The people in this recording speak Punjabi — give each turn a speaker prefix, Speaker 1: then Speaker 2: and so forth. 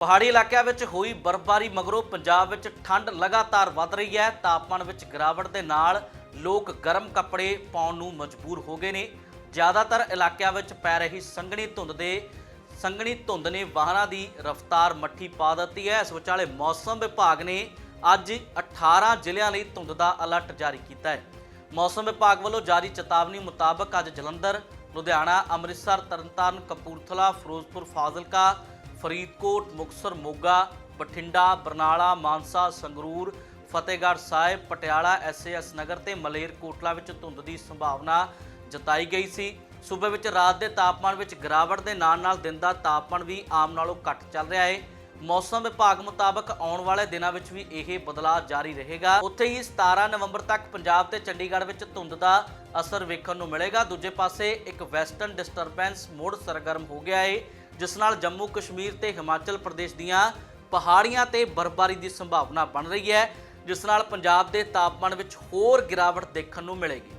Speaker 1: ਪਹਾੜੀ ਇਲਾਕਿਆਂ ਵਿੱਚ ਹੋਈ ਬਰਫ਼ਬਾਰੀ ਮਗਰੋਂ ਪੰਜਾਬ ਵਿੱਚ ਠੰਡ ਲਗਾਤਾਰ ਵੱਧ ਰਹੀ ਹੈ। ਤਾਪਮਾਨ ਵਿੱਚ ਗਿਰਾਵਟ ਦੇ ਨਾਲ ਲੋਕ ਗਰਮ ਕੱਪੜੇ ਪਾਉਣ ਨੂੰ ਮਜਬੂਰ ਹੋ ਗਏ ਨੇ। ਜ਼ਿਆਦਾਤਰ ਇਲਾਕਿਆਂ ਵਿੱਚ ਪੈ ਰਹੀ ਸੰਘਣੀ ਧੁੰਦ ਦੇ ਸੰਘਣੀ ਧੁੰਦ ਨੇ ਵਾਹਨਾਂ ਦੀ ਰਫ਼ਤਾਰ ਮੱਠੀ ਪਾ ਦਿੱਤੀ ਹੈ। ਇਸ ਵਿਚਾਲੇ ਮੌਸਮ ਵਿਭਾਗ ਨੇ ਅੱਜ 18 ਜ਼ਿਲ੍ਹਿਆਂ ਲਈ ਧੁੰਦ ਦਾ ਅਲਰਟ ਜਾਰੀ ਕੀਤਾ ਹੈ। ਮੌਸਮ ਵਿਭਾਗ ਵੱਲੋਂ ਜਾਰੀ ਚੇਤਾਵਨੀ ਮੁਤਾਬਕ ਅੱਜ ਜਲੰਧਰ, ਲੁਧਿਆਣਾ, ਅੰਮ੍ਰਿਤਸਰ, ਤਰਨਤਾਰਨ, ਕਪੂਰਥਲਾ, ਫਿਰੋਜ਼ਪੁਰ, ਫਾਜ਼ਿਲਕਾ ਫਰੀਦਕੋਟ ਮੁਕਤਸਰ ਮੋਗਾ, ਬਠਿੰਡਾ, ਬਰਨਾਲਾ, ਮਾਨਸਾ, ਸੰਗਰੂਰ, ਫਤਿਹਗੜ੍ਹ ਸਾਹਿਬ, ਪਟਿਆਲਾ ਐਸਏਐਸ ਨਗਰ ਤੇ ਮਲੇਰਕੋਟਲਾ ਵਿੱਚ ਧੁੰਦ ਦੀ ਸੰਭਾਵਨਾ ਜਤਾਈ ਗਈ ਸੀ। ਸੂਬੇ ਵਿੱਚ ਰਾਤ ਦੇ ਤਾਪਮਾਨ ਵਿੱਚ ਗਿਰਾਵਟ ਦੇ ਨਾਲ-ਨਾਲ ਦਿਨ ਦਾ ਤਾਪਮਾਨ ਵੀ ਆਮ ਨਾਲੋਂ ਘੱਟ ਚੱਲ ਰਿਹਾ ਹੈ ਮੌਸਮ ਵਿਭਾਗ ਮੁਤਾਬਕ ਆਉਣ ਵਾਲੇ ਦਿਨਾਂ ਵਿੱਚ ਵੀ ਇਹ ਬਦਲਾਅ ਜਾਰੀ ਰਹੇਗਾ। ਉੱਥੇ ਹੀ 17 ਨਵੰਬਰ ਤੱਕ ਪੰਜਾਬ ਤੇ ਚੰਡੀਗੜ੍ਹ ਵਿੱਚ ਧੁੰਦ ਦਾ ਅਸਰ ਵੇਖਣ ਨੂੰ ਮਿਲੇਗਾ। ਦੂਜੇ ਪਾਸੇ ਇੱਕ ਵੈਸਟਰਨ ਡਿਸਟਰਬੈਂਸ ਮੁੜ ਸਰਗਰਮ ਹੋ ਗਿਆ ਹੈ ਜਿਸ ਨਾਲ ਜੰਮੂ ਕਸ਼ਮੀਰ ਤੇ ਹਿਮਾਚਲ ਪ੍ਰਦੇਸ਼ ਦੀਆਂ ਪਹਾੜੀਆਂ ਤੇ ਬਰਫ਼ਬਾਰੀ ਦੀ ਸੰਭਾਵਨਾ ਬਣ ਰਹੀ ਹੈ, ਜਿਸ ਨਾਲ ਪੰਜਾਬ ਦੇ ਤਾਪਮਾਨ ਵਿੱਚ ਹੋਰ ਗਿਰਾਵਟ ਦੇਖਣ ਨੂੰ ਮਿਲੇਗੀ।